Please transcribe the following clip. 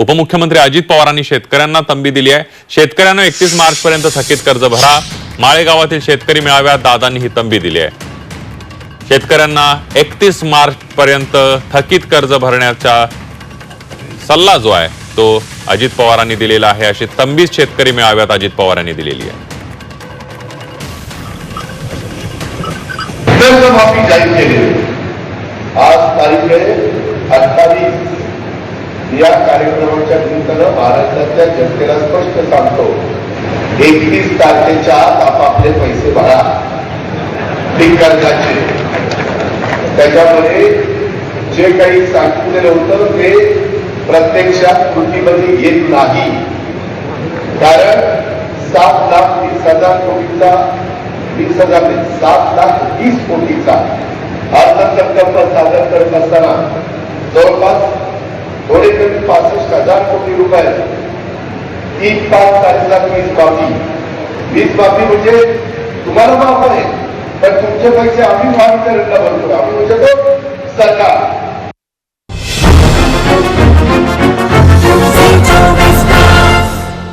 उपमुख्यमंत्री अजित पवारांनी शेतकऱ्यांना तंबी दिली आहे. शेतकऱ्यांना एकतीस मार्च पर्यंत थकीत कर्ज भरा. माळेगावातील शेतकरी मेळाव्यात दादांनी ही तंबी दिली आहे. शेतकऱ्यांना एकतीस मार्च पर्यंत थकीत कर्ज भरण्याचा सल्ला जो आहे तो अजित पवारांनी दिलेला आहे. अशी तंबीच शेतकरी मेळाव्यात अजित पवारांनी दिलेली आहे. कर्जमाफी जाहीर केली. आज तारीख आहे अठ्ठावीस या कार्यक्रमाच्या निमित्तानं महाराष्ट्रातल्या जनतेला स्पष्ट सांगतो एकतीस तारखेच्या आत आपापले पैसे भरा. कर्जाचे त्याच्यामध्ये जे काही सांगितलेलं होतं ते प्रत्यक्षात कृतीमध्ये येत नाही. कारण सात लाख वीस हजार कोटीचा वीस हजार नाही, सात लाख वीस कोटीचा अर्थसंकल्प सादर करत असताना जवळपास थोडे कमी पासष्ट हजार कोटी रुपये. तीन पाच तारखेला वीज माफी वीज माफी म्हणजे तुम्हाला माफ आहे पण तुमचे पैसे आम्ही महावितरणला भरतो. आम्ही म्हणजे तो सरकार.